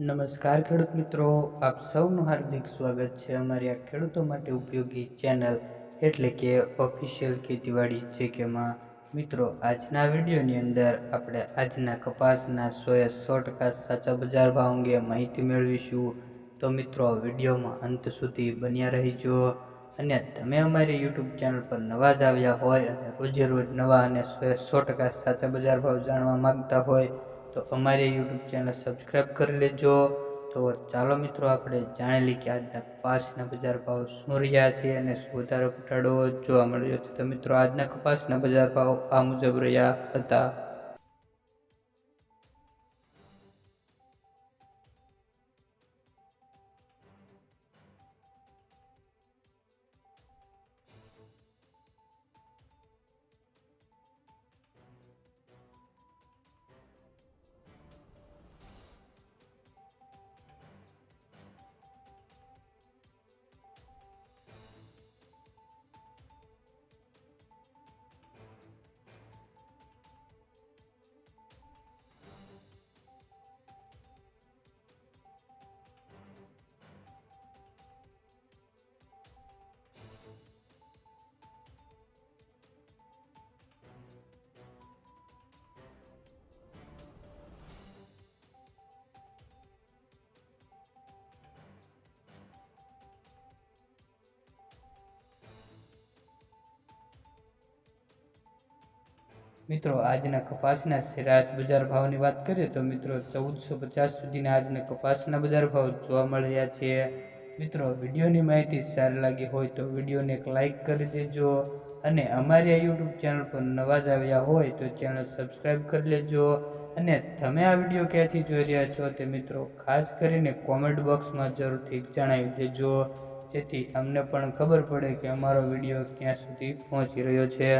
નમસ્કાર ખેડૂત મિત્રો, આપ સૌનું હાર્દિક સ્વાગત છે અમારી આ ખેડૂતો માટે ઉપયોગી ચેનલ એટલે કે ઓફિશિયલ ખેતીવાડી જે કેમાં મિત્રો, આજના વિડીયોની અંદર આપણે આજના કપાસના સોએ સો ટકા સાચા બજાર ભાવ અંગે માહિતી મેળવીશું. તો મિત્રો વિડીયોમાં અંત સુધી બન્યા રહીજો. અને તમે અમારી યુટ્યુબ ચેનલ પર નવા જ આવ્યા હોય અને રોજે રોજ નવા અને સોએ સો ટકા સાચા બજાર ભાવ જાણવા માગતા હોય તો અમારી યુટ્યુબ ચેનલ સબસ્ક્રાઈબ કરી લેજો. તો ચાલો મિત્રો, આપણે જાણી લઈએ કે આજના કપાસના બજાર ભાવ શું રહ્યા છે અને શું વધારો ઘટાડો જોવા મળ્યો છે. તો મિત્રો, આજના કપાસના બજાર ભાવ આ મુજબ રહ્યા હતા. મિત્રો, આજના કપાસના સરેરાશ બજાર ભાવની વાત કરીએ તો મિત્રો, ચૌદસો પચાસ સુધીના આજના કપાસના બજાર ભાવ જોવા મળી રહ્યા છે. મિત્રો, વિડીયોની માહિતી સારી લાગી હોય તો વિડીયોને એક લાઇક કરી દેજો અને અમારી આ યુટ્યુબ ચેનલ પર નવા જ આવ્યા હોય તો ચેનલ સબસ્ક્રાઈબ કરી લેજો અને તમે આ વીડિયો ક્યાંથી જોઈ રહ્યા છો તે મિત્રો, ખાસ કરીને કોમેન્ટ બોક્સમાં જરૂરથી જણાવી દેજો, જેથી અમને પણ ખબર પડે કે અમારો વીડિયો ક્યાં સુધી પહોંચી રહ્યો છે.